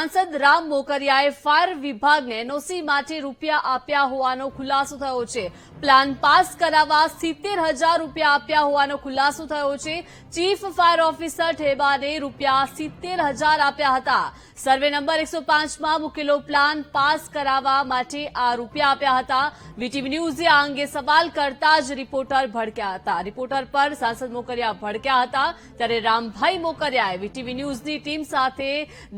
સાંસદ રામ મોકરિયાએ ફાયર વિભાગને એનઓસી માટે રૂપિયા આપ્યા હોવાનો ખુલાસો થયો છે. પ્લાન પાસ કરાવવા સિત્તેર હજાર રૂપિયા આપ્યા હોવાનો ખુલાસો થયો છે. ચીફ ફાયર ઓફિસર ઠેબાને રૂપિયા સિત્તેર હજાર આપ્યા હતા. સર્વે નંબર એકસો પાંચમાં મૂકેલો પ્લાન પાસ કરાવવા માટે આ રૂપિયા આપ્યા હતા. વીટીવી ન્યૂઝે આ અંગે સવાલ કરતા જ રિપોર્ટર ભડક્યા હતા. રિપોર્ટર પર સાંસદ મોકરિયા ભડક્યા હતા. ત્યારે રામભાઈ મોકરિયાએ વીટીવી ન્યૂઝની ટીમ સાથે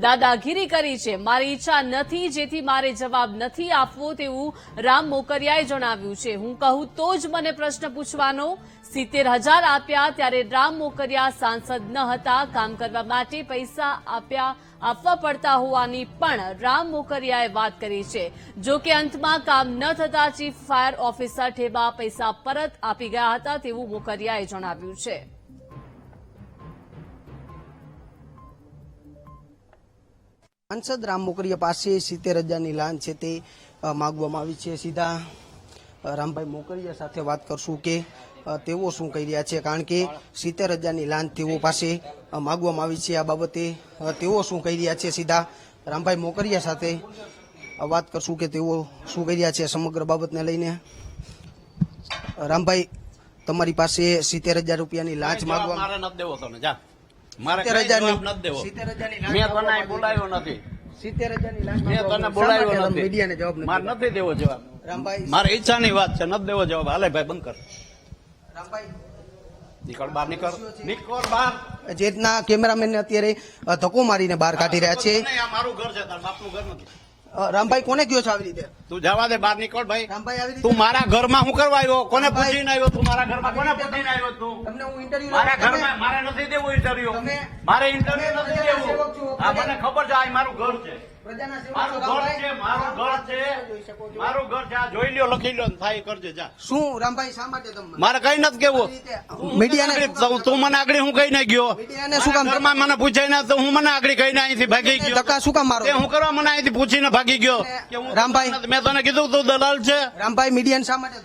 દાદાગીરી કરી છે. મારી ઈચ્છા નથી, જેથી મારે જવાબ નથી આપવો તેવું રામ મોકરિયાએ જણાવ્યું છે. હું કહું તો જ મને પ્રશ્ન પૂછવાનો સિત્તેર હજાર આપ્યા ત્યારે રામ મોકરિયા, સાંસદ ન હતા. કામ કરવા માટે પૈસા આપ્યા, આપવા પડતા હોવાની પણ રામ મોકરિયાએ વાત કરી છે. જો કે અંતમાં કામ ન થતા ચીફ ફાયર ઓફિસર ઠેબા પૈસા પરત આપી ગયા હતા તેવું મોકરિયાએ જણાવ્યું છે. સાંસદ રામ મોકરિયા પાસે સિત્તેર હજારની લાન છે તે માગવામાં આવી છે. સીધા રામભાઈ મોકરિયા સાથે વાત કરશું કે તેઓ શું કહી રહ્યા છે? કારણ કે સિત્તેર હજારની લાંચ તેઓ પાસે માગવામાં આવી છે આ બાબતે. તેઓ શું કહી રહ્યા છે સીધા? રામભાઈ મોકરિયા સાથે વાત કરશું કે તેઓ શું કહી રહ્યા છે સમગ્ર બાબતને લઈને. રામભાઈ તમારી પાસે સિત્તેર હજાર રૂપિયાની લાંચ માગવા સિત્તેર હજારની લાંચ બોલાવ્યો નથી. સિત્તેર હજારની લાંચ મેં માગવા તને શા બોલાવ્યો નથી. જવાબ નથી દેવો જવાબ. રામભાઈ મારે ઈચ્છાની વાત છે નથી દેવો જવાબ. હાલે ભાઈ બંધ કર. નીકળ બહાર નીકળ. નીકળ બહાર. જે રીતના કેમેરામેનને અત્યારે ધક્કો મારીને બહાર કાઢી રહ્યા છે. મારું ઘર છે તારા બાપનું ઘર નથી. રામભાઈ કોને કયો છે આવી રીતે? તું જવા દે બહાર નીકળ ભાઈ. રામભાઈ આવી તું મારા ઘરમાં શું કરવા આવ્યો? કોને. પૂછીને આવ્યો તું? મારા ઘરમાં કોને પૂછીને આવ્યો તું? તમને હું ઇન્ટરવ્યુ મારા ઘરમાં મારે નથી દેવું ઇન્ટરવ્યુ મારે ઇન્ટરવ્યુ નથી દેવું. આ મને ખબર છે આ મારું ઘર છે. પ્રજાના સેવક મારું ને કઈ નથી કેવું તું મને આગળ હું કઈ ના ગયો? શું કામ ઘરમાં મને પૂછાય ના તો હું મને આગળ કઈ અહીંથી ભાગી ગયો. ધક્કા શું કામ મારો? હું કરવા મને અહીંથી પૂછીને ભાગી ગયો રામભાઈ. મેં તને કીધું તું દલાલ છે. રામભાઈ મીડિયા શા માટે?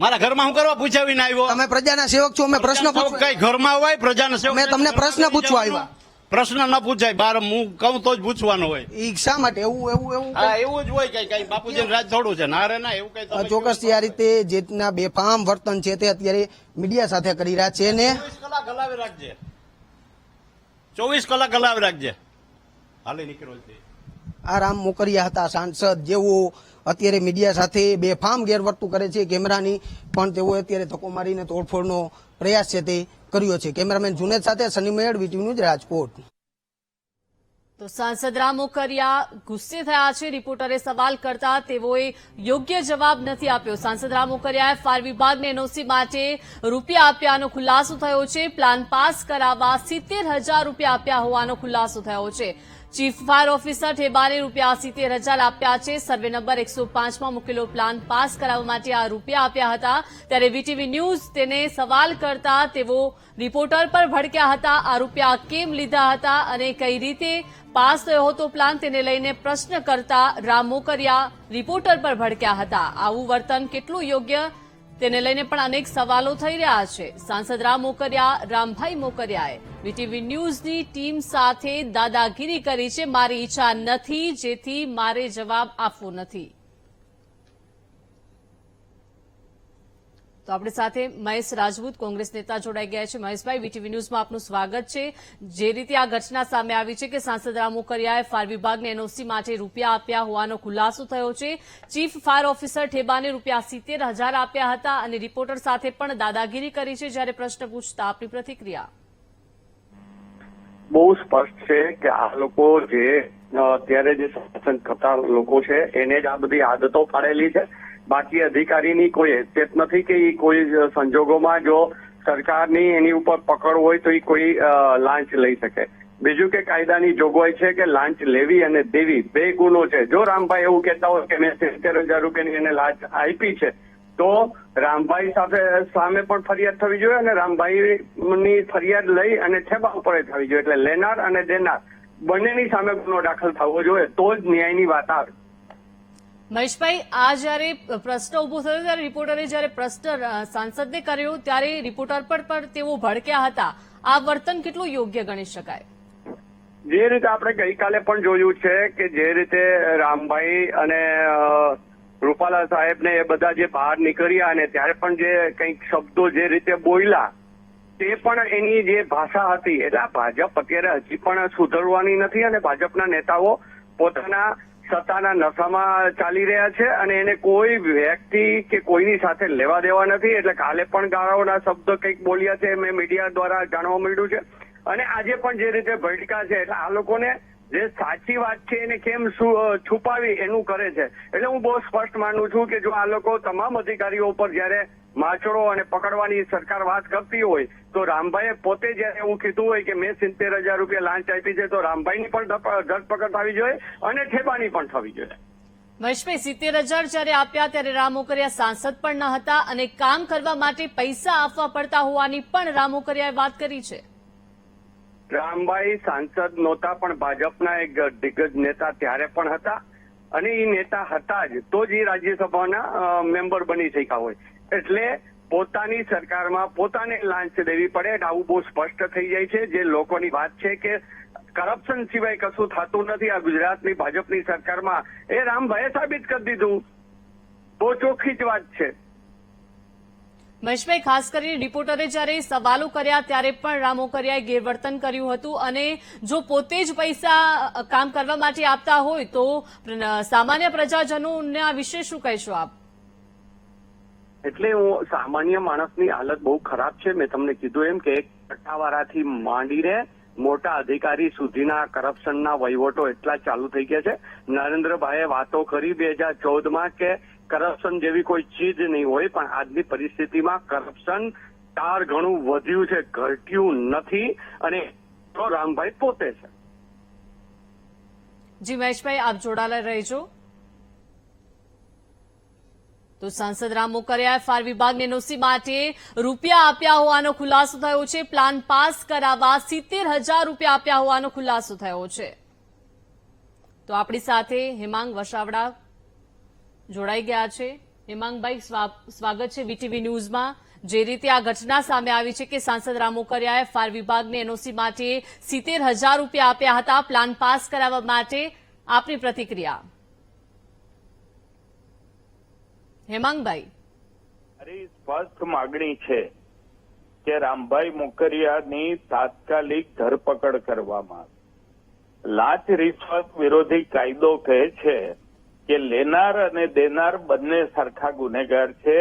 મારા ઘરમાં હું કરવા પૂછાવીને આવ્યો? તમે પ્રજાના સેવક છો અમે પ્રશ્ન કઈ ઘરમાં હોય? પ્રજાના સેવક મેં તમને પ્રશ્ન પૂછવા આવ્યા. પ્રશ્ન ન પૂછાય બાર હું કહું તો જ પૂછવાનું હોય. ઈ શા માટે? એવું એવું એવું હા એવું જ હોય કઈ કઈ બાપુજી રાજ થોડું છે. ના રે ના એવું કઈ ચોક્કસ આ રીતે જે રીતના બેફામ વર્તન છે તે અત્યારે મીડિયા સાથે કરી રહ્યા છે ને ચોવીસ કલાક હલાવી રાખજે. ચોવીસ કલાક હલાવી રાખજે. હાલે નીકળો આ રામ મોકરિયા હતા સાંસદ જેઓ અત્યારે મીડિયા સાથે બેફામ ગેરવર્તું કરે છે કેમેરાની પણ તેઓ અત્યારે ધક્કો મારીને તોડફોડનો પ્રયાસ છે તે કર્યો છે. કેમેરામેન જુનેદ સાથે સની મેળ વીટીવી ન્યૂઝ, રાજકોટ. તો સાંસદ રામ મોકરિયા ગુસ્સે થયા છે. રિપોર્ટરે સવાલ કરતા તેઓએ યોગ્ય જવાબ નથી આપ્યો. સાંસદ રામ મોકરિયાએ ફાયર વિભાગને એનઓસી માટે રૂપિયા આપ્યાનો ખુલાસો થયો છે. પ્લાન પાસ કરાવવા સિત્તેર હજાર રૂપિયા આપ્યા હોવાનો ખુલાસો થયો છે. ચીફ ફાયર ઓફિસર ઠેબાને રૂપિયા સિત્તેર હજાર આપ્યા છે. સર્વે નંબર એકસો પાંચમાં મૂકેલો પ્લાન પાસ કરાવવા માટે આ રૂપિયા આપ્યા હતા. ત્યારે વીટીવી ન્યૂઝ તેને સવાલ કરતા તેઓ રિપોર્ટર પર ભડક્યા હતા. આ રૂપિયા કેમ લીધા હતા અને કઈ રીતે પાસ થયો હતો પ્લાન તેને લઈને પ્રશ્ન કરતા રામ મોકરિયા રિપોર્ટર પર ભડક્યા હતા. આવું વર્તન કેટલું યોગ્ય તેને લઈને પણ અનેક સવાલો થઈ રહ્યા છે. સાંસદ રામ મોકરિયા, રામભાઈ મોકરિયાએ વીટીવી ન્યૂઝની ટીમ સાથે દાદાગીરી કરી છે. મારી ઈચ્છા નથી, જેથી મારે જવાબ આપવો નથી. તો આપણી સાથે મહેશ રાજપૂત કોંગ્રેસ નેતા જોડાઈ ગયા છે. મહેશભાઈ, વીટીવી ન્યૂઝમાં આપનું સ્વાગત છે. જે રીતે આ ઘટના સામે આવી છે કે સાંસદ રામ મોકરિયાએ ફાયર વિભાગને એનઓસી માટે રૂપિયા આપ્યા હોવાનો ખુલાસો થયો છે. ચીફ ફાયર ઓફિસર ઠેબાને રૂપિયા સિત્તેર હજાર આપ્યા હતા અને રિપોર્ટર સાથે પણ દાદાગીરી કરી છે જ્યારે પ્રશ્ન પૂછતા આપની પ્રતિક્રિયા. બહુ સ્પષ્ટ છે કે આ લોકો જે અત્યારે જે શાસન કરતા લોકો છે, એને જ આ બધી આદતો પાડેલી છે. બાકી અધિકારીની કોઈ હેસિયત નથી કે એ કોઈ સંજોગોમાં જો સરકારની એની ઉપર પકડ હોય તો એ કોઈ લાંચ લઈ શકે. બીજું કે કાયદાની જોગવાઈ છે કે લાંચ લેવી અને દેવી બે ગુનો છે. જો રામભાઈ એવું કહેતા હોય કે મેં સિત્તેર હજાર રૂપિયાની એને લાંચ આપી છે, તો રામભાઈ સાથે સામે પણ ફરિયાદ થવી જોઈએ અને રામભાઈની ફરિયાદ લઈ અને ઠેબા ઉપર થવી જોઈએ. એટલે લેનાર અને દેનાર બંનેની સામે ગુનો દાખલ થવો જોઈએ, તો જ ન્યાયની વાત આવે. મહેશભાઈ, આ જ્યારે પ્રશ્ન ઊભો થયો ત્યારે રિપોર્ટરે જ્યારે પ્રશ્ન સાંસદને કર્યો ત્યારે રિપોર્ટર પર પણ તેઓ ભડક્યા હતા. આ વર્તન કેટલું યોગ્ય ગણી શકાય? જે રીતે આપણે ગઈકાલે પણ જોયું છે કે જે રીતે રામભાઈ અને રૂપાલા સાહેબ ને એ બધા જે બહાર નીકળ્યા અને ત્યારે પણ જે કંઈક શબ્દો જે રીતે બોલ્યા, તે પણ એની જે ભાષા હતી. એટલે ભાજપ અત્યારે હજી પણ સુધરવાની નથી અને ભાજપના નેતાઓ પોતાના સત્તાના નશામાં ચાલી રહ્યા છે અને એને કોઈ વ્યક્તિ કે કોઈની સાથે લેવા દેવા નથી. એટલે કાલે પણ ગાળાઓના શબ્દ કંઈક બોલ્યા છે, મેં મીડિયા દ્વારા જાણવા મળ્યું છે. અને આજે પણ જે રીતે ભટકા છે, એટલે આ લોકોને જે સાચી વાત છે, એને કેમ છુપાવી, એનું કરે છે. એટલે હું બહુ સ્પષ્ટ માનું છું કે જો આ લોકો તમામ અધિકારીઓ ઉપર જ્યારે માચડો અને પકડવાની સરકાર વાત કરતી હોય તો રામભાઈએ પોતે જયારે એવું કીધું હોય કે મેં સિત્તેર હજાર રૂપિયા લાંચ આપી છે તો રામભાઈની પણ ધરપકડ થવી જોઈએ અને ઠેબાની પણ થવી જોઈએ. મહેશભાઈ સિત્તેર હજાર જયારે આપ્યા ત્યારે રામોકરિયા સાંસદ પણ ન હતા અને કામ કરવા માટે પૈસા આપવા પડતા હોવાની પણ રામોકરિયાએ વાત કરી છે. રામભાઈ સાંસદ નહોતા પણ ભાજપના એક દિગ્ગજ નેતા ત્યારે પણ હતા અને એ નેતા હતા જ તો જ એ રાજ્યસભાના મેમ્બર બની શક્યા હોય. એટલે પોતાની સરકારમાં પોતાને લાંચ દેવી પડે આવું બહુ સ્પષ્ટ થઈ જાય છે. જે લોકોની વાત છે કે કરપ્શન સિવાય કશું થતું નથી, આ ગુજરાતની ભાજપની સરકારમાં. એ રામભાઈએ સાબિત કરી દીધું. બહુ ચોખ્ખી જ વાત છે. મહેશભાઈ, ખાસ કરીને રિપોર્ટરે જ્યારે સવાલો કર્યા ત્યારે પણ રામ મોકરિયાએ ગેરવર્તન કર્યું હતું અને જો પોતે જ પૈસા કામ કરવા માટે આપતા હોય તો સામાન્ય પ્રજાજનોને વિશે શું કહેશો આપ? એટલે હું સામાન્ય માણસની હાલત બહુ ખરાબ છે. મેં તમને કીધું એમ કે એક ટકાવાળાથી માંડીને મોટા અધિકારી સુધીના કરપ્શનના વહીવટો એટલા ચાલુ થઈ ગયા છે. નરેન્દ્રભાઈએ વાતો કરી બે હજાર ચૌદમાં કે કરપ્શન જેવી કોઈ ચીજ નહીં હોય, પણ આજની પરિસ્થિતિમાં કરપ્શન ચાર ઘણું વધ્યું છે, ઘટ્યું નથી અને રામભાઈ પોતે છે. જી, મહેશભાઈ, આપ જોડાયેલા રહેજો. તો સાંસદ રામ મોકરિયા ફાયર વિભાગને એનઓસી માટે રૂપિયા આપ્યા હોવાનો ખુલાસો થયો છે. પ્લાન પાસ કરાવવા સિત્તેર હજાર રૂપિયા આપ્યા હોવાનો ખુલાસો થયો છે. તો આપણી સાથે હેમાંગ વસાવડા જોડાઈ ગયા છે. હેમાંગભાઈ સ્વાગત છે વીટીવી ન્યૂઝમાં. જે રીતે આ ઘટના સામે આવી છે કે સાંસદ રામ મોકરિયાએ ફાયર વિભાગને એનઓસી માટે સિત્તેર હજાર રૂપિયા આપ્યા હતા. પ્લાન પાસ કરાવવા માટે આપની પ્રતિક્રિયા. હેમાંગભાઈ. મારી સ્પષ્ટ માગણી છે કે રામભાઈ મોકરિયાની તાત્કાલિક ધરપકડ કરવામાં આવે. રિશ્વત વિરોધી કાયદો કહે છે કે લેનાર અને દેનાર બંને સરખા ગુનેગાર છે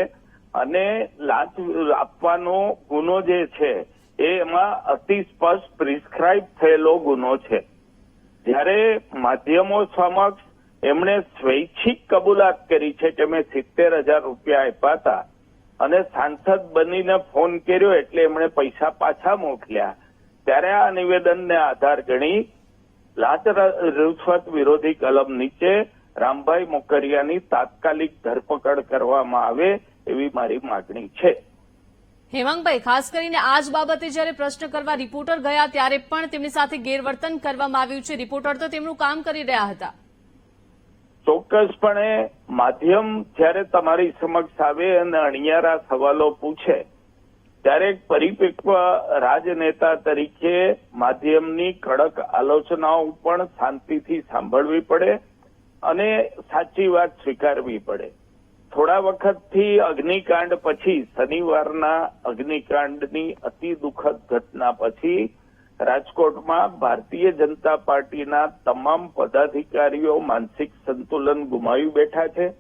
અને લાંચ આપવાનો ગુનો જે છે એ એમાં અતિ સ્પષ્ટ પ્રિસ્ક્રાઇબ થયેલો ગુનો છે. જ્યારે માધ્યમો સમક્ષ એમણે સ્વૈચ્છિક કબૂલાત કરી છે કે મેં સિત્તેર હજાર રૂપિયા આપ્યા હતા અને સાંસદ બનીને ફોન કર્યો એટલે એમણે પૈસા પાછા મોકલ્યા. ત્યારે આ નિવેદનને આધાર ગણી લાંચ રૂશ્વત વિરોધી કલમ નીચે રામભાઈ મોકરિયાની તાત્કાલિક ધરપકડ કરવામાં આવે એવી મારી માગણી છે. હેમાંગભાઈ, ખાસ કરીને આ જ બાબતે જ્યારે પ્રશ્ન કરવા રિપોર્ટર ગયા ત્યારે પણ તેમની સાથે ગેરવર્તન કરવામાં આવ્યું છે. રિપોર્ટર તો તેમનું કામ કરી રહ્યા હતા. ચોક્કસપણે માધ્યમ જ્યારે તમારી સમક્ષ આવે અને અણિયારા સવાલો પૂછે, ત્યારે એક પરિપક્વ રાજનેતા તરીકે માધ્યમની કડક આલોચનાઓ પણ શાંતિથી સાંભળવી પડે અને સાચી વાત સ્વીકારવી પડે. થોડા વખતથી અગ્નિકાંડ પછી, શનિવારના અગ્નિકાંડની અતિ દુઃખદ ઘટના પછી રાજકોટમાં ભારતીય જનતા પાર્ટીના તમામ પદાધિકારીઓ માનસિક સંતુલન ગુમાવી બેઠા છે.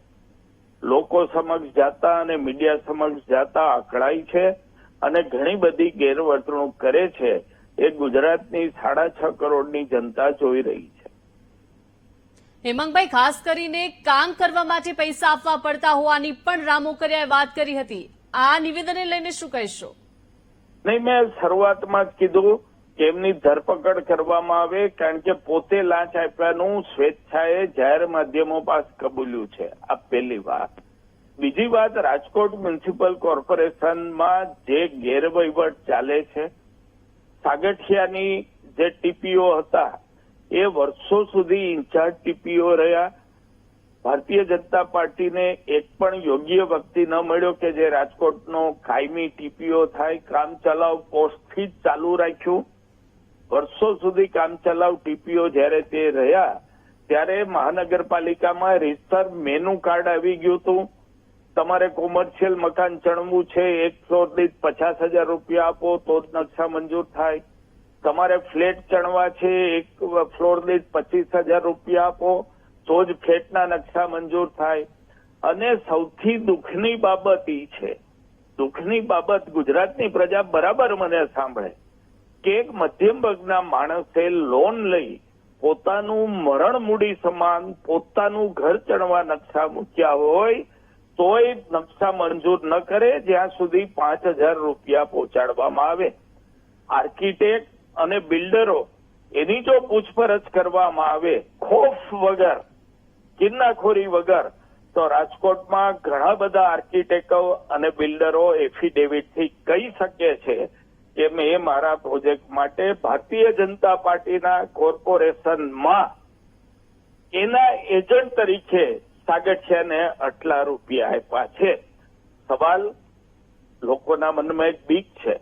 લોકો સમક્ષ જાતા અને મીડિયા સમક્ષ જાતા આકળાય છે અને ઘણી બધી ગેરવર્તણૂક કરે છે. એ ગુજરાતની સાડા છ કરોડની જનતા જોઈ રહી છે. હેમાંગભાઈ ખાસ કરીને કામ કરવા માટે પૈસા આપવા પડતા હોવાની પણ રામોકરિયાએ વાત કરી હતી. આ નિવેદનને લઈને શું કહેશો? નહીં મેં શરૂઆતમાં જ કીધું કે એમની ધરપકડ કરવામાં આવે કારણ કે પોતે લાંચ આપવાનું સ્વેચ્છાએ જાહેર માધ્યમો પાસ કબૂલ્યું છે. આ પહેલી વાત. બીજી વાત, રાજકોટ મ્યુનિસિપલ કોર્પોરેશનમાં જે ગેરવહીવટ ચાલે છે, સાગઠિયાની જે ટીપીઓ હતા, એ વર્ષો સુધી ઇન્ચાર્જ ટીપીઓ રહ્યા. ભારતીય જનતા પાર્ટીને એક પણ યોગ્ય વ્યક્તિ ન મળ્યો કે જે રાજકોટનો કાયમી ટીપીઓ થાય, કામ ચલાવ, પોસ્ટથી જ ચાલુ રાખ્યું. વર્ષો સુધી કામચલાઉ ટીપીઓ જ્યારે તે રહ્યા, ત્યારે મહાનગરપાલિકામાં રીતસર મેનુ કાર્ડ આવી ગયું હતું. તમારે કોમર્શિયલ મકાન ચણવું છે, એક ફ્લોર દીઠ પચાસ હજાર રૂપિયા આપો, તો જ નકશા મંજૂર થાય. તમારે ફ્લેટ ચણવા છે, એક ફ્લોર દીઠ પચીસ હજાર રૂપિયા આપો, તો જ ફ્લેટના નકશા મંજૂર થાય. અને સૌથી દુઃખની બાબત ઈ છે. દુઃખની બાબત ગુજરાતની પ્રજા બરાબર મને સાંભળે. કે એક મધ્યમ વર્ગના માણસે લોન લઈ પોતાનું મરણ મૂડી સમાન, પોતાનું ઘર ચણવા નકશા મૂક્યા હોય, તોય નકશા મંજૂર ન કરે, જ્યાં સુધી પાંચ હજાર રૂપિયા પહોંચાડવામાં આવે. આર્કિટેક્ટ અને બિલ્ડરો એની જો પૂછપરછ કરવામાં આવે, ખોફ વગર, કિન્નાખોરી વગર, તો રાજકોટમાં ઘણા બધા આર્કિટેક્ટો અને બિલ્ડરો એફિડેવિટથી કહી શકે છે કે મેં મારા પ્રોજેક્ટ માટે ભારતીય જનતા પાર્ટીના કોર્પોરેશનમાં એના એજન્ટ તરીકે સાગઠિયાને આટલા રૂપિયા આપ્યા છે. સવાલ લોકોના મનમાં એક બીક છે.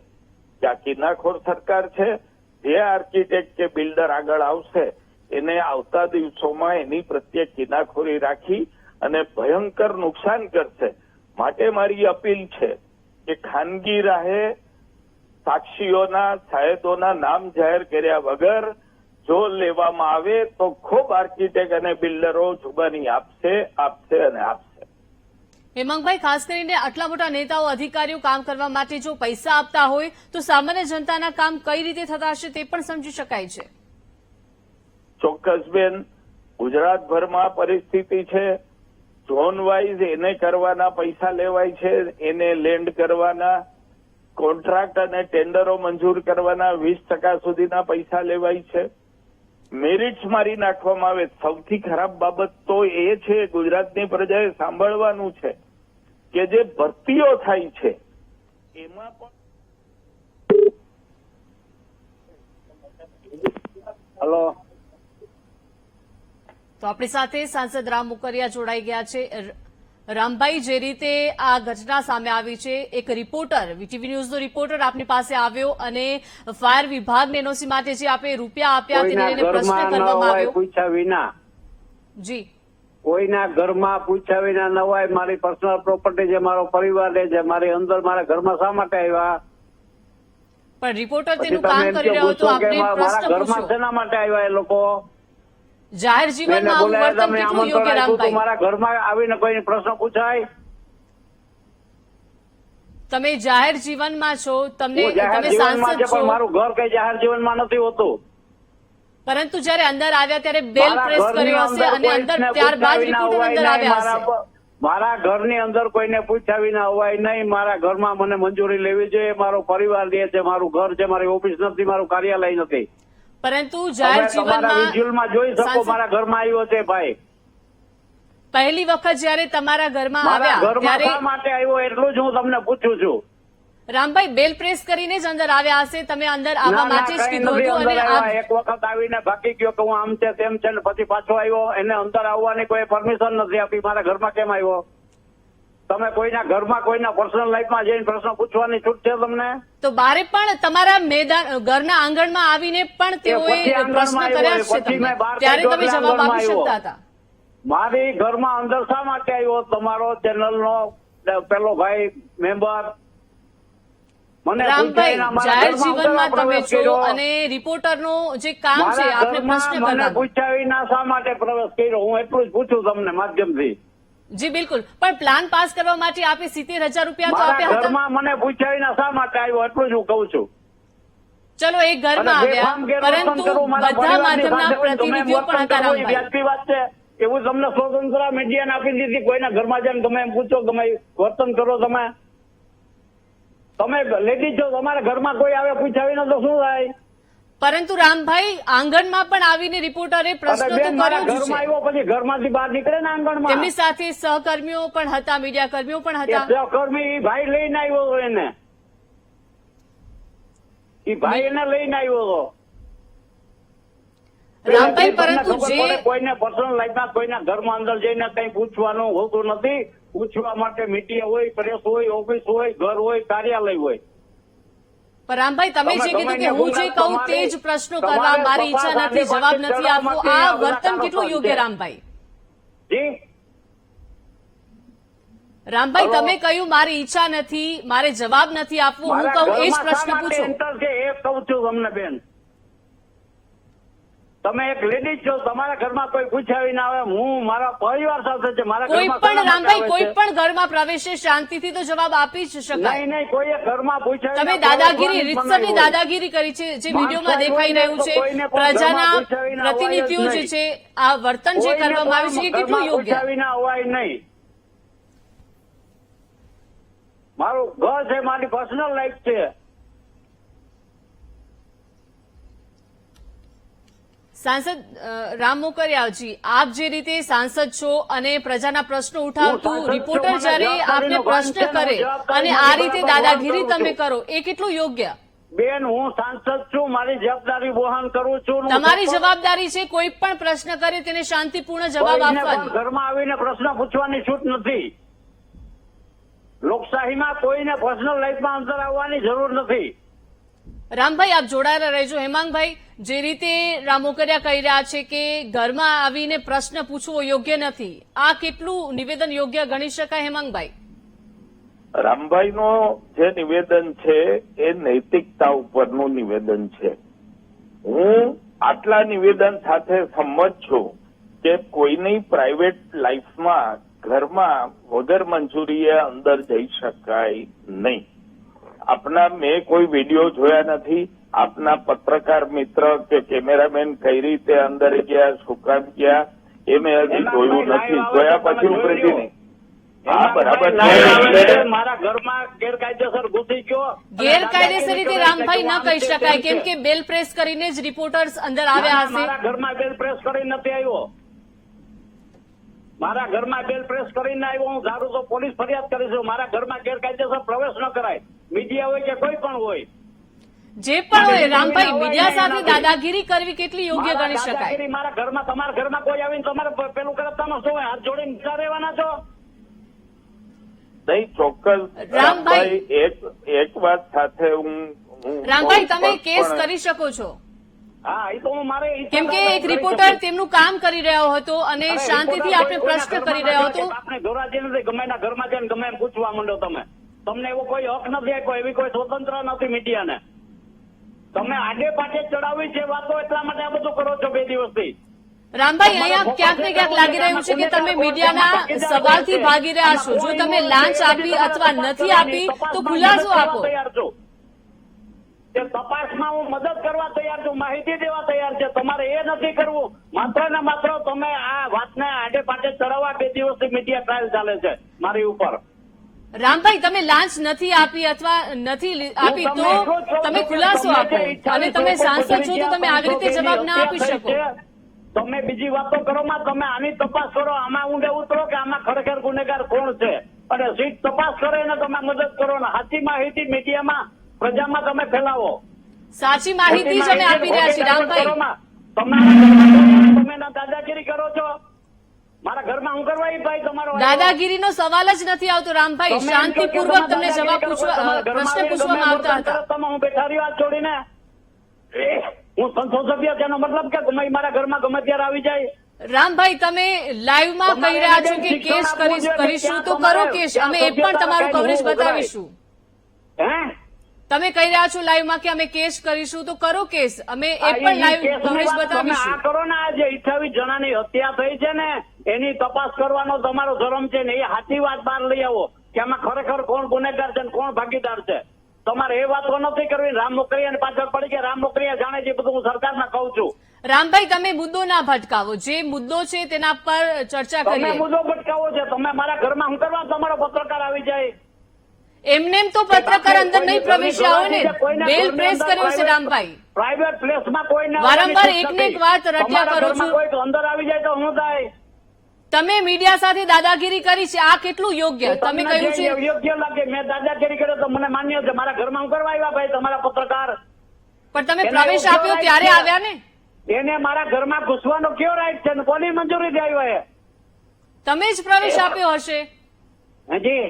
કે આ કિનાખોર સરકાર છે, જે આર્કિટેક્ટ કે બિલ્ડર આગળ આવશે, એને આવતા દિવસોમાં એની પ્રત્યે કિનાખોરી રાખી અને ભયંકર નુકસાન કરશે. માટે મારી અપીલ છે કે ખાનગી રાહે સાક્ષીઓના સાહેદોના નામ જાહેર કર્યા વગર જો લેવામાં આવે તો ખૂબ આર્કિટેક્ટ અને બિલ્ડરો જુબાની આપશે આપશે અને આપશે. હેમાંગભાઈ ખાસ કરીને આટલા મોટા નેતાઓ અધિકારીઓ કામ કરવા માટે જો પૈસા આપતા હોય તો સામાન્ય જનતાના કામ કઈ રીતે થતા હશે તે પણ સમજી શકાય છે. ચોક્કસ બેન ગુજરાતભરમાં પરિસ્થિતિ છે. ઝોન વાઇઝ એને કરવાના પૈસા લેવાય છે એને લેન્ડ કરવાના. કોન્ટ્રાક્ટ અને ટેન્ડરો મંજૂર કરવાના વીસ ટકા સુધીના પૈસા લેવાય છે. મેરિટ્સ મારી નાખવામાં આવે. સૌથી ખરાબ બાબત તો એ છે ગુજરાતની પ્રજાએ સાંભળવાનું છે કે જે ભરતીઓ થાય છે એમાં પણ હલો. તો આપણી સાથે સાંસદ રામ મુકરિયા જોડાઈ ગયા છે. રામભાઈ જે રીતે આ ઘટના સામે આવી છે એક રિપોર્ટર વીટીવી ન્યૂઝનો રિપોર્ટર આપની પાસે આવ્યો અને ફાયર વિભાગને એનઓસી માટે જે આપે રૂપિયા આપ્યા તેને લઈને પ્રશ્ન કરવામાં આવ્યો. પૂછ્યા વિના. જી. કોઈના ઘરમાં પૂછ્યા વિના ન હોય મારી પર્સનલ પ્રોપર્ટી છે મારો પરિવાર રહે છે મારી અંદર મારા ઘરમાં શા માટે આવ્યા? પણ રિપોર્ટર તેનું કામ કરી રહ્યો હતો આપને ઘરમાં શેના માટે આવ્યા એ લોકો? જાહેર જીવનમાં આવું વર્તન તમે યોગ્ય રામભાઈ? મારા ઘરમાં આવીને કોઈ પ્રશ્ન પૂછાય? તમે જાહેર જીવનમાં છો તમને તમે સાંસદ છો મારું ઘર કઈ જાહેર જીવનમાં નથી હોતું. પરંતુ જયારે અંદર આવ્યા ત્યારે બેલ પ્રેસ કર્યો હશે અને અંદર ત્યારબાદ રિપોર્ટર અંદર આવ્યા હશે. મારા ઘરની અંદર કોઈને પૂછ્યા વિના અવાય નહીં મારા ઘરમાં મને મંજૂરી લેવી જોઈએ મારો પરિવાર છે મારું ઘર છે મારી ઓફિસ નથી મારું કાર્યાલય નથી. પરંતુ જાહેર જીવનમાં જોઈ શકો મારા ઘરમાં આવ્યો છે ભાઈ. પહેલી વખત જ્યારે તમારા ઘરમાં આવ્યા ત્યારે માટે આવ્યો એટલું જ હું તમને પૂછું છું. રામભાઈ બેલ પ્રેસ કરીને જ અંદર આવ્યા હશે તમે અંદર આવવા માટે જ કીધું હતું અને એક વખત આવીને ભાગી ગયો કે હું આમ છે તેમ છે ને પછી પાછો આવ્યો એને અંદર આવવાની કોઈ પરમિશન નથી આપી મારા ઘરમાં કેમ આવ્યો? તમે કોઈના ઘરમાં કોઈના પર્સનલ લાઈફમાં જઈને પ્રશ્ન પૂછવાની છૂટ છે તમને? તો બારે પણ તમારા મેદાન ઘરના આંગણમાં આવીને પણ તેઓએ પ્રશ્ન કર્યા છે ત્યારે તમે જવાબ આપી શકતા હતા. મારી ઘરમાં અંદર શા માટે આવ્યો? તમારો ચેનલનો પેલો ભાઈ મેમ્બર મને રામભાઈ જાહેર જીવનમાં તમે છો અને રિપોર્ટરનો જે કામ છે આપણે પ્રશ્ન કરવાનો. પૂછ્યા શા માટે પ્રવેશ કર્યો? હું એટલું જ પૂછું તમને માધ્યમથી. જી બિલકુલ. પણ પ્લાન પાસ કરવા માટે આપે સિત્તેર હજાર રૂપિયા તો આપ્યા હતા. મને પૂછ્યા વિના શા માટે આવ્યો એટલું જ હું કહું છું. ચલો એક ઘરમાં આવ્યા. પરંતુ બધા માધ્યમના પ્રતિનિધિઓ પણ હતા રામભાઈ વાત છે. એવું તમને સ્વતંત્ર મીડિયાને આપી દીધી કોઈના ઘરમાં જઈને તમે એમ પૂછો ગમે વર્તન કરો તમે. તમે લેડીઝ છો તમારા ઘરમાં કોઈ આવે પૂછાવી વિના તો શું થાય? પરંતુ રામભાઈ આંગણમાં પણ આવીને રિપોર્ટરે પ્રશ્નો તો કર્યો જ છે. ઘરમાંથી બહાર નીકળે ને આંગણમાં. તેમની સાથે સહકર્મીઓ પણ હતા મીડિયા કર્મીઓ પણ હતા. સહકર્મી ભાઈ લઈને આવ્યો એને. એ ભાઈ એને લઈને આવ્યો હતો. રામભાઈ પરંતુ જે કોઈને પર્સનલ લાઈફમાં કોઈના ઘરમાં અંદર જઈને કઈ પૂછવાનું હોતું નથી. પૂછવા માટે મીડિયા હોય પ્રેસ હોય ઓફિસ હોય ઘર હોય કાર્યાલય હોય. પણ રામભાઈ તમે જે કીધું કે હું જે કહું તે જ પ્રશ્નો કરવા મારી ઈચ્છા નથી જવાબ નથી આપવો. આ વર્તન કેટલું યોગ્ય રામભાઈ? રામભાઈ તમે કહ્યું મારી ઈચ્છા નથી મારે જવાબ નથી આપવો. હું કહું એ જ પ્રશ્ન પૂછું. એ કહું છું તમને બેન. તમે એક લેડીઝ છો તમારા ઘરમાં કોઈ પૂછ્યા વિના આવે. હું મારા પરિવાર સાથે છે મારા કોઈ પણ રામભાઈ કોઈ પણ ઘરમાં પ્રવેશે શાંતિથી તો જવાબ આપી જ શકાય. નહીં નહીં કોઈએ ઘરમાં પૂછ્યા તમે દાદાગીરી રીતસરની દાદાગીરી કરી છે જે વિડીયોમાં દેખાઈ રહ્યું છે પ્રજાના પ્રતિનિધિઓ જે છે આ વર્તન જે કરવામાં આવ્યું છે એ કેટલું યોગ્ય? વિના અવાય નહીં. મારું ઘર છે મારી પર્સનલ લાઈફ છે. સાંસદ રામ મોકરિયાજી આપ જે રીતે સાંસદ છો અને પ્રજાના પ્રશ્નો ઉઠાવતું રિપોર્ટર જ્યારે આપને પ્રશ્ન કરે અને આ રીતે દાદાગીરી તમે કરો એ કેટલું યોગ્ય? બેન હું સાંસદ છું મારી જવાબદારી વહન કરું છું તમારી જવાબદારી છે કોઈ પણ પ્રશ્ન કરે તેને શાંતિપૂર્ણ જવાબ આપવાની. ઘરમાં આવીને પ્રશ્ન પૂછવાની છૂટ નથી. લોકશાહીમાં કોઈને પર્સનલ લાઈફમાં અંતર આવવાની જરૂર નથી. રામભાઈ, આપ જોડાયેલા રહેજો. હેમાંગભાઈ, જે રીતે રામોકરિયા કહી રહ્યા છે કે ઘરમાં આવીને પ્રશ્ન પૂછવો યોગ્ય નથી, આ કેટલું નિવેદન યોગ્ય ગણી શકાય હેમાંગભાઈ? રામભાઈનો જે નિવેદન છે એ નૈતિકતા ઉપરનું નિવેદન છે. હું આટલા નિવેદન સાથે સંમત છું કે કોઈની પ્રાઇવેટ લાઈફમાં, ઘરમાં વગર મંજૂરીએ અંદર જઈ શકાય નહીં. આપના મેં કોઈ વીડિયો જોયા નથી. આપના પત્રકાર મિત્ર કે કેમેરામેન કઈ રીતે અંદર ગયા શું કામ ગયા એ મેં હજી જોયું નથી. જોયા પછી હું જોઈ લો. હા બરાબર. મારા ઘરમાં ગેરકાયદેસર ઘૂસી ગયો. ગેરકાયદેસર રીતે રામભાઈ ન કહી શકાય કેમ કે બેલ પ્રેસ કરીને જ રિપોર્ટર્સ અંદર આવ્યા મારા હશે. ઘરમાં બેલ પ્રેસ કરી નથી આવ્યો. મારા ઘરમાં બેલ પ્રેસ કરીને આવ્યો હું ધારું તો પોલીસ ફરિયાદ કરીશું મારા ઘરમાં ગેરકાયદેસર પ્રવેશ ન કરાય. મીડિયા હોય કે કોઈ પણ હોય. જે પણ હોય રામભાઈ મીડિયા સાથે દાદાગીરી કરવી કેટલી યોગ્ય ગણી શકાય? મારા ઘરમાં તમારા ઘરમાં કોઈ આવીને તમારે પેલું કરતામાં શું હોય? હાથ જોડીને બીજા રહેવાના છો? નહીં ચોક્કસ. રામભાઈ. રામભાઈ એક એક વાત સાથે હું હું રામભાઈ તમે કેસ કરી શકો છો. કેમ કે એક રિપોર્ટર તેમનું કામ કરી રહ્યો હતો અને શાંતિથી આપણે પ્રશ્ન કરી રહ્યો હતો. આપણે ધોરાજી નથી ગમે એના ઘરમાં જઈને ગમે એમ પૂછવા માંડો તમે. તમને એવો કોઈ હક નથી આપ્યો એવી કોઈ સ્વતંત્ર નથી મીડિયાને. તમે આગે પાછે ચડાવી છે વાતો એટલા માટે આ બધું કરો છો બે દિવસથી. રામભાઈ અહીંયા ક્યાંક ને ક્યાંક લાગી રહ્યું છે કે તમે મીડિયાના સવાલથી ભાગી રહ્યા છો. જો તમે લાંચ આપી અથવા નથી આપી તો ખુલાસો આપો. કે તપાસમાં હું મદદ કરવા તૈયાર છું માહિતી દેવા તૈયાર છે. તમારે એ નથી કરવું. માત્ર ને માત્ર તમે આ વાતને આડે પાટે ચડાવવા બે દિવસથી મીડિયા ટ્રાયલ ચાલે છે મારી ઉપર. રામભાઈ તમે લાંચ નથી આપી અથવા નથી આપી તો જ તમે ખુલાસો આપો અને તમે સાંસદ છો તો તમે આવી રીતે જવાબ ના આપી શકો. તમે બીજી વાતો કરો માં તમે આની તપાસ કરો. આમાં ઊંડે ઉતરો કે આમાં ખરેખર ગુનેગાર કોણ છે? અને સીટ તપાસ કરે ને તમે મદદ કરો ને. સાચી માહિતી મીડિયામાં પ્રજામાં તમે ફેલાવો. સાચી માહિતી જ અમે આપી રહ્યા છીએ રામભાઈ. તમે દાદાગીરી કરો છો. મારા ઘરમાં હું કરવા ભાઈ તમારો દાદાગીરીનો સવાલ જ નથી આવતો રામભાઈ. તમે શાંતિપૂર્વક તમને જવાબ પૂછવા પ્રશ્ન પૂછવામાં આવતા હતા. તમે હું બેઠા રહ્યો હાથ છોડીને? હું સંસદ સભ્ય તેનો મતલબ કે ગમે મારા ઘરમાં ગમે ત્યારે આવી જાય. રામભાઈ તમે લાઈવમાં કહી રહ્યા છો કે કેસ કરીશું તો કરો કેસ. અમે એ પણ તમારું કવરેજ બતાવીશું. હે? તમે કહી રહ્યા છો લાઈવમાં કે અમે કેસ કરીશું તો કરો કેસ. અમે એ પણ લાઈવ કવરેજ બતાવીશું. આ કરો ને આજે 28 જણાની હત્યા થઈ છે ને એની તપાસ કરવાનો તમારો ધર્મ છે ને એ સાચી વાત બહાર લઈ આવો કે આમાં ખરેખર કોણ ગુનેગાર છે કોણ ભાગીદાર છે. તમારે એ વાતો નથી કરવી રામ મોકરિયા પાછળ પડી કે રામ મોકરિયા જાણે છે બધું હું સરકારને કહું છું. રામભાઈ તમે મુદ્દો ના ભટકાવો. જે મુદ્દો છે તેના પર ચર્ચા કરીએ. મુદ્દો ભટકાવો છે તમે મારા ઘરમાં હું કરવા તમારો પત્રકાર આવી જાય? એમનેમ તો પત્રકાર અંદર નહીં પ્રવેશ્યા હોય ને. બેલ પ્રેસ કર્યો છે રામભાઈ. પ્રાઇવેટ પ્લેસમાં કોઈ વારંવાર એક ને એક વાત. રટ્યા કરો છો. અંદર આવી જાય તો હું થાય? તમે મીડિયા સાથે દાદાગીરી કરી છે. આ કેટલું યોગ્ય? તમે કહ્યું છે યોગ્ય લાગે મેં દાદાગીરી કર્યો તો મને માન્ય છે. મારા ઘરમાં હું કરવા આવ્યા ભાઈ? તમારા પત્રકાર. પણ તમે પ્રવેશ આપ્યો ત્યારે આવ્યા ને? એને મારા ઘરમાં ઘૂસવાનો કયો રાઈટ છે ને? કોની મંજૂરી આવ્યો તમે જ પ્રવેશ આપ્યો હશે. હાજી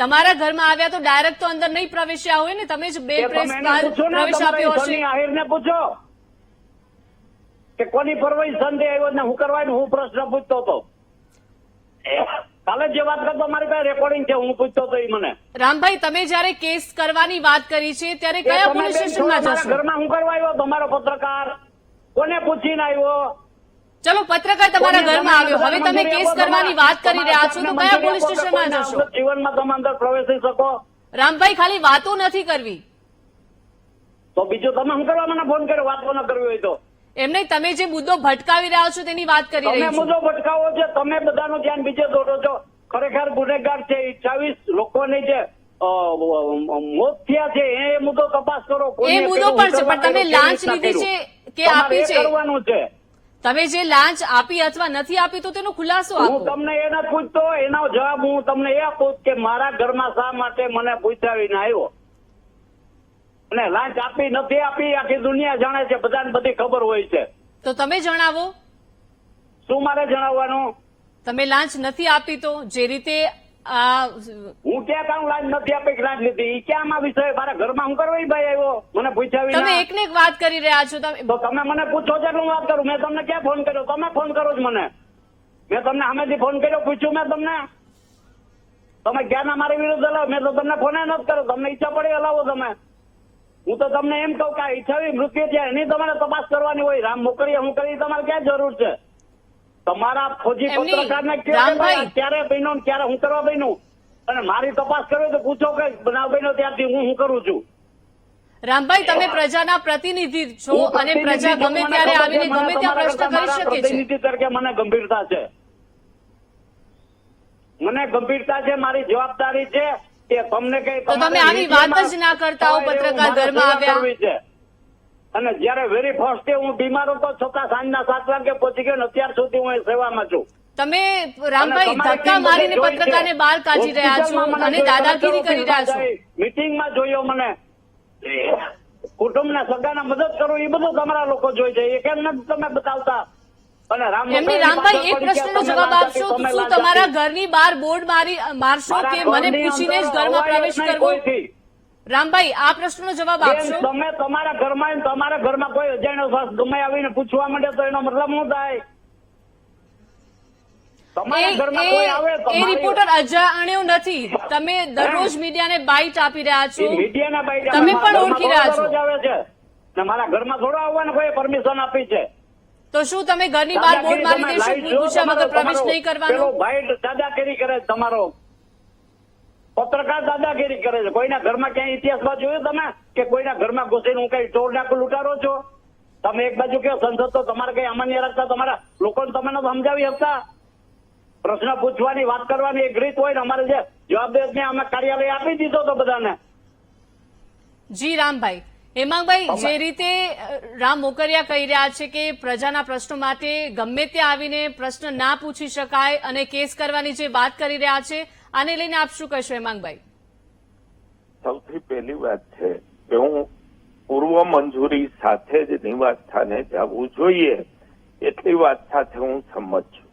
તમારા ઘરમાં આવ્યા તો ડાયરેક્ટ તો અંદર નહીં પ્રવેશ્યા હોય ને તમે જ બે પ્રેસ પ્રવેશ આપ્યો હશે. આહિરને પૂછો. કે કોની પરમિશનથી આવ્યો ને હું કરવાનું હું પ્રશ્ન પૂછતો હતો કાલે જે વાત કરતો મારી પાસે રેકોર્ડિંગ છે હું પૂછતો હતો મને. રામભાઈ તમે જયારે કેસ કરવાની વાત કરી છે ત્યારે કયા પોલીસ સ્ટેશનમાં જશો? ઘરમાં હું કરવા આવ્યો તમારો પત્રકાર કોને પૂછીને આવ્યો? ચલો પત્રકાર તમારા ઘરમાં આવ્યો. હવે તમે કેસ કરવાની વાત કરી રહ્યા છો તો કયા પોલીસ સ્ટેશનમાં જશો? જીવનમાં તમે અંદર પ્રવેશી શકો. રામભાઈ ખાલી વાતો નથી કરવી. તો બીજું તમે શું કરવા મને ફોન કર્યો? વાતો ન કરવી હોય તો. એમને તમે જે મુદ્દો ભટકાવી રહ્યા છો તેની વાત કરી રહી મુદ્દો ભટકાવો છે તમે બધાનું ધ્યાન બીજે દોડો છો. ખરેખર ગુનેગાર છે અઠ્યાવીસ લોકોની જે મોત થયા છે એ મુદ્દો તપાસ કરો. એ મુદ્દો પણ છે પણ તમે લાંચ લીધી છે કે આપી છે? કરવાનું છે. તમે જે લાંચ આપી અથવા નથી આપી તો તેનો ખુલાસો હું તમને એ ના પૂછતો એનો જવાબ હું તમને એ આપું કે મારા ઘરમાં શા માટે મને પૂછાવીને આવ્યો? અને લાંચ આપી નથી આપી આખી દુનિયા જાણે છે બધાને બધી ખબર હોય છે. તો તમે જણાવો. શું મારે જણાવવાનું? તમે લાંચ નથી આપી તો જે રીતે હું ક્યાં કામ લાજ નથી આપી લાંચ લીધી? ઈ ક્યાં આમાં વિષય મારા ઘરમાં હું કરવા ભાઈ આવ્યો? મને પૂછાવી તમે એકને એક વાત કરી રહ્યા છો તમે તો તમે મને પૂછો છો એટલે હું વાત કરું. મેં તમને ક્યાં ફોન કર્યો? તમે ફોન કરો છો મને. મેં તમને સામેથી ફોન કર્યો પૂછ્યું મેં તમને. તમે ક્યાં ના મારી વિરુદ્ધ હલાવો? મેં તો તમને ફોન નથી કર્યો. તમને ઈચ્છા પડી હલાવો તમે. હું તો તમને એમ કહું કે ઈચ્છાવી મૃત્યુ થયા એની તમારે તપાસ કરવાની હોય. રામ મોકલીએ હું કરી તમારે ક્યાં જરૂર છે? તમારા ફોજી પત્રકારને ક્યારે બન્યો ક્યારે હું કરવા બન્યું. અને મારી તપાસ કરવી તો પૂછો કે બનાવ બન્યો ત્યારથી હું હું કરું છું? રામભાઈ તમે પ્રજાના પ્રતિનિધિ છો અને પ્રજા ગમે મને ત્યારે આવીને ગમે ત્યાં પ્રશ્ન કરી શકે છે. પ્રતિનિધિ તરીકે મને ગંભીરતા છે. મને ગંભીરતા છે મારી જવાબદારી છે કે તમને કઈ તમે આવી વાત જ ના કરતા હો, પત્રકાર ઘરમાં આવ્યા. અને જયારે વેરી ફર્સ્ટ ડે હું બીમાર હતો છતાં સાંજના સાત વાગે પહોંચી ગયો અત્યાર સુધી હું એ સેવામાં છું. તમે રામભાઈ ધક્કા મારીને. પત્રકારને બહાર કાઢી રહ્યા છો અને દાદાગીરી કરી રહ્યા છો. મીટિંગમાં જોયો મને. કુટુંબના સગાના મદદ કરો એ બધું તમારા લોકો જોઈ છે. એ કેમ નથી તમે બતાવતા. અને રામ રામભાઈ એક પ્રશ્નનો જવાબ આપશો શું તમારા. ઘરની બહાર બોર્ડ મારી મારશો કે મને પૂછીને જ ઘરમાં પ્રવેશ કરવો. રામભાઈ આ પ્રશ્નનો જવાબ આપશો? તમે તમારા ઘરમાં તમારા ઘરમાં કોઈ અજાણ્યો શ્વાસ ગમે આવીને પૂછવા માંડે તો એનો મતલબ શું થાય? એ રિપોર્ટર અજાણ્યો નથી. તમે દરરોજ મીડિયાને બાઇટ આપી રહ્યા છો. મીડિયાના બાઇટ તમે પણ ઓળખી રહ્યા છો. આવે છે. મારા ઘરમાં થોડો આવવાનું કોઈ પરમિશન આપી છે. તો શું તમે ઘરની બહાર બોર્ડ મારી દેશો? પૂછ્યા વગર પ્રવેશ નહીં કરવાનો? બાઇટ દાદાગીરી કરે તમારો. પત્રકાર દાદાગીરી કરે છે. કોઈના ઘરમાં ક્યાંય ઇતિહાસમાં જોયું તમે? કે કોઈના ઘરમાં ઘૂસીને હું કઈ ચોર ડાકુ લૂંટારો છો? તમે એક બાજુ કયો સંસદ તો તમારે કઈ અમાન્ય રાખતા તમારા લોકોને તમે સમજાવી શકતા? પ્રશ્ન પૂછવાની વાત કરવાની એક રીત હોય ને અમારે જે જવાબદારી અમે કાર્યાલય આપી દીધો તો બધાને. જી રામભાઈ. હેમાંગભાઈ જે રીતે રામ મોકરિયા કહી રહ્યા છે કે પ્રજાના પ્રશ્નો માટે ગમે ત્યાં આવીને પ્રશ્ન ના પૂછી શકાય અને કેસ કરવાની જે વાત કરી રહ્યા છે આને લઈને આપ શું કહેશો, હેમાંગભાઈ? સૌથી પહેલી વાત છે કે હું પૂર્વ મંજૂરી સાથે જ નિવાસ સ્થાને જવું જોઈએ એટલી વાત સાથે હું સંમત છું.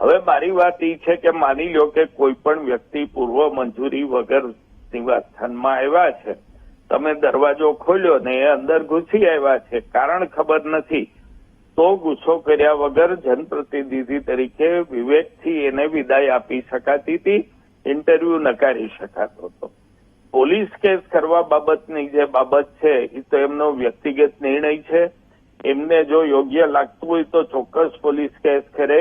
હવે મારી વાત એ છે કે માની લો કે કોઈ પણ વ્યક્તિ પૂર્વ મંજૂરી વગર નિવાસસ્થાનમાં આવ્યા છે. તમે દરવાજો ખોલ્યો ને એ અંદર ઘૂસી આવ્યા છે. કારણ ખબર નથી. તો ગુસ્સો કર્યા વગર જનપ્રતિનિધિ તરીકે વિવેકથી એને વિદાય આપી શકાતી હતી. ઇન્ટરવ્યુ નકારી શકાતો હતો. પોલીસ કેસ કરવા બાબતની જે બાબત છે એ તો એમનો વ્યક્તિગત નિર્ણય છે. એમને જો યોગ્ય લાગતું હોય તો ચોક્કસ પોલીસ કેસ કરે.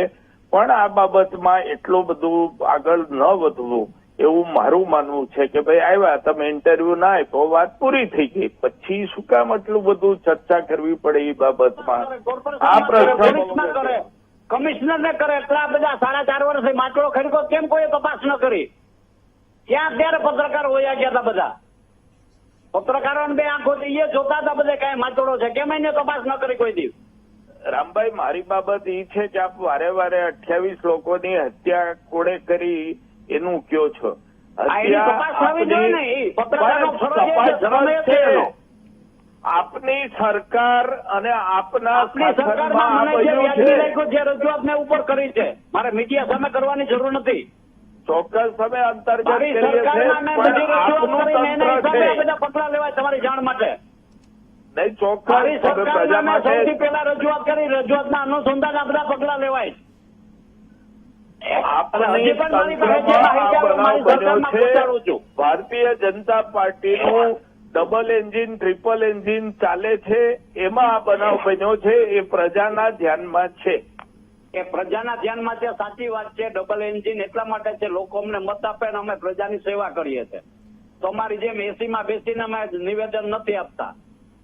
પણ આ બાબતમાં એટલું બધું આગળ ન વધવું, એવું મારું માનવું છે કે ભાઈ આવ્યા, તમે ઇન્ટરવ્યુ ના આપ્યો, વાત પૂરી થઈ ગઈ. પછી શું કામ આટલું બધું ચર્ચા કરવી પડે એ બાબતમાં? આ પ્રશ્ન કમિશનર ને કરે એટલા બધા સાડા ચાર વર્ષે માટલો ખરીદો કેમ કોઈ તપાસ ન કરી? ત્યાં ત્યારે પત્રકાર હોયા ગયા હતા બધા? પત્રકારો બે આંખો એ જોતા હતા બધા કઈ માટોડો છે. કેમ એને તપાસ ન કરી કોઈ દિવસ? રામભાઈ મારી બાબત એ છે કે આપ વારે વારે અઠ્યાવીસ લોકોની હત્યા કોડે કરી એનું કયો છો? તપાસ થવી જોઈએ નહીં પત્રકારો ફરજ છે. આપની સરકાર અને આપના આપણી રજૂઆત મેં ઉપર કરી છે. મારે મીડિયા સામે કરવાની જરૂર નથી. ચોક્કસ અમે અંતર્ગત પગલા લેવાય તમારી જાણ માટે. નહીં ચોક્કસ તમે પ્રજા માટે સૌથી પહેલા રજૂઆત કરી રજૂઆતના અનુસંધાન આ બધા પગલા લેવાય. ભારતીય જનતા પાર્ટીનું ડબલ એન્જિન, ટ્રિપલ એન્જિન ચાલે છે? એમાં આ બનાવ બન્યો છે? એ પ્રજાના ધ્યાનમાં છે. એ પ્રજાના ધ્યાનમાં છે, સાચી વાત છે. ડબલ એન્જિન એટલા માટે છે, લોકો અમને મત આપે ને અમે પ્રજાની સેવા કરીએ છીએ. તો અમારી જેમ એસીમાં બેસીને અમે નિવેદન નથી આપતા.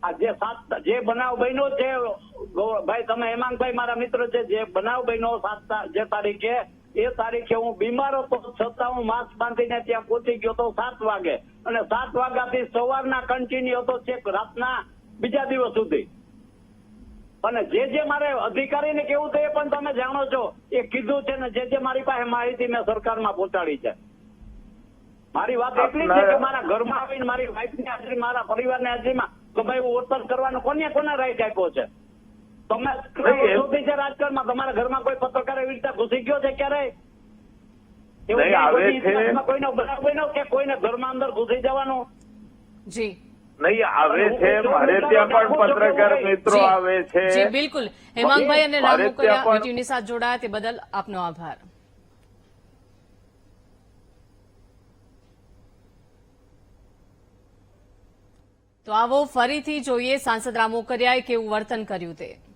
આ જે સાત, જે બનાવ બન્યો છે ભાઈ, તમે હેમાંગભાઈ, મારા મિત્ર છે, જે બનાવ બન્યો સાત જે તારીખે એ તારીખે હું બીમાર હતો છતાં હું માસ્ક બાંધીને ત્યાં પહોંચી ગયો હતો સાત વાગે. અને સાત વાગ્યાથી સવારના કન્ટિન્યુ હતો ચેક રાતના બીજા દિવસ સુધી. અને જે જે મારે અધિકારીને કેવું થયું પણ તમે જાણો છો. એ કીધું છે ને જે જે મારી પાસે માહિતી મેં સરકારમાં પહોંચાડી છે. મારી વાત એટલી છે કે મારા ઘરમાં આવીને મારી વાઈફની હાજરી મારા પરિવારની હાજરીમાં તો ભાઈ ઓતર કરવાનો કોને કોને રાઈટ આપ્યો છે? તમે કેટલા નહીં, એ- વર્ષોથી છે રાજકારણમાં? તમારા ઘરમાં કોઈ પત્રકાર એવી રીતે ઘૂસી ગયો છે ક્યારેય? એવું નહીં, આવે ક્યાંય કોઈ છે. ઇતિહાસમાં કોઈનો બનાવ બન્યો કે કોઈને ઘરમાં અંદર ઘૂસી જવાનું? જી. નહીં આવે છે. મારે ત્યાં પણ પત્રકાર મિત્રો આવે છે. જી બિલકુલ. હેમાંગભાઈ અને રામ મારે ત્યાં મોકરિયા પણ- વીટીવીની સાથે જોડાયા તે બદલ આપનો આભાર. તો આવો ફરીથી જોઈએ સાંસદ રામોકરિયાએ કેવું વર્તન કર્યું તે.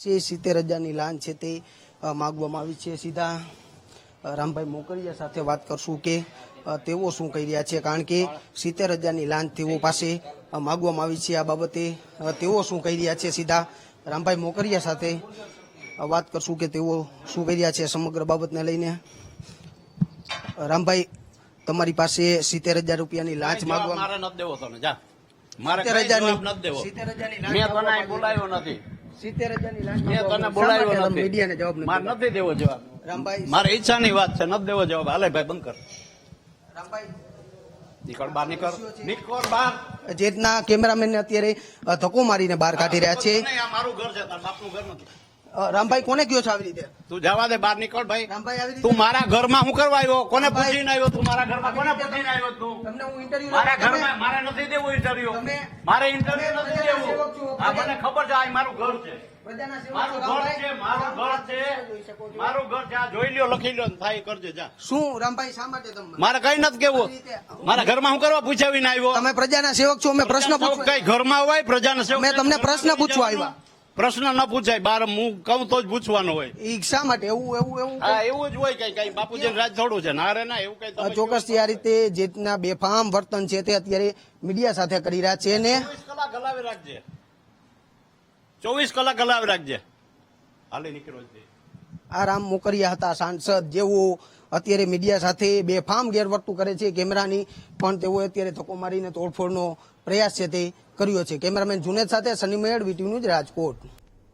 છે સિત્તેર હજારની લાન છે તે માગવામાં આવી છે. સીધા રામભાઈ મોકરિયા સાથે વાત કરશું કે તેઓ શું કહી રહ્યા છે? કારણ કે સિત્તેર હજારની લાન તેઓ પાસે માગવામાં આવી છે આ બાબતે. તેઓ શું કહી રહ્યા છે? સીધા રામભાઈ મોકરિયા સાથે વાત કરશું કે તેઓ શું કહી રહ્યા છે સમગ્ર બાબતને લઈને. રામભાઈ તમારી પાસે સિત્તેર હજાર રૂપિયાની લાંચ માગવા મારે નથી દેવો તમે જા. મારે સિત્તેર હજારની લાંચ મેં બોલાવ્યો નથી. સિત્તેર હજારની લાંચ તને બોલાવ્યો. નથી. મીડિયાને જવાબ મારે નથી દેવો જવાબ. રામભાઈ. મારે ઈચ્છાની વાત છે નથી દેવો જવાબ. હાલે ભાઈ બંધ કર. રામભાઈ. નીકળ બહાર નીકળ. નીકળ બહાર. જે કેમેરામેનને અત્યારે ધક્કો મારીને બહાર કાઢી રહ્યા છે. મારું ઘર છે તાર બાપનું ઘર નથી. રામભાઈ કોને કયો છો આવી રીતે? તું જવા દે બહાર નીકળ ભાઈ. રામભાઈ આવી તું મારા ઘરમાં હું કરવા આવ્યો? કોને પૂછીને આવ્યો તું? મારા ઘરમાં કોને પૂછીને આવ્યો તું? તમને હું ઇન્ટરવ્યુ મારા ઘરમાં મારે નથી દેવું ઇન્ટરવ્યુ મારે ઇન્ટરવ્યુ નથી દેવું. સેવક છો, આ પ્રજા- મને ખબર છે આ મારું ઘર છે. પ્રજાના સેવક મારું છો, ઘર છે મારું ઘર છે. મારું ઘર છે આ જોઈ લ્યો લખી લ્યો થાય કરજે જા. શું રામભાઈ શા માટે તમે મારે કઈ નથી કેવું. મારા ઘરમાં હું કરવા પૂછાવીને આવ્યો? તમે પ્રજાના સેવક છો અમે પ્રશ્ન પૂછવા કઈ ઘરમાં હોય પ્રજાના સેવક મેં તમને પ્રશ્ન પૂછવા આવ્યા. પ્રશ્ન ન પૂછાય બાર હું કહું તો જ પૂછવાનો હોય. શા માટે? એવું એવું એવું? હા એવું જ હોય કઈ કઈ. બાપુજી રાજ થોડું છે. ના રે ના એવું કઈ ચોક્કસ આ રીતે જે રીતના બેફામ વર્તન છે તે અત્યારે મીડિયા સાથે કરી રહ્યા છે ને? કલાક હલાવી રાખજે. ચોવીસ કલાક હલાવી રાખજે. હાલે નીકળો આ રામ મોકરિયા હતા સાંસદ જેઓ અત્યારે મીડિયા સાથે બેફામ ગેરવર્તું કરે છે કેમેરાની પણ તેઓએ અત્યારે ધક્કો મારીને તોડફોડનો પ્રયાસ છે તે કર્યો છે. કેમેરામેન જુનેદ સાથે સની મેળ વીટીવી ન્યૂઝ રાજકોટ.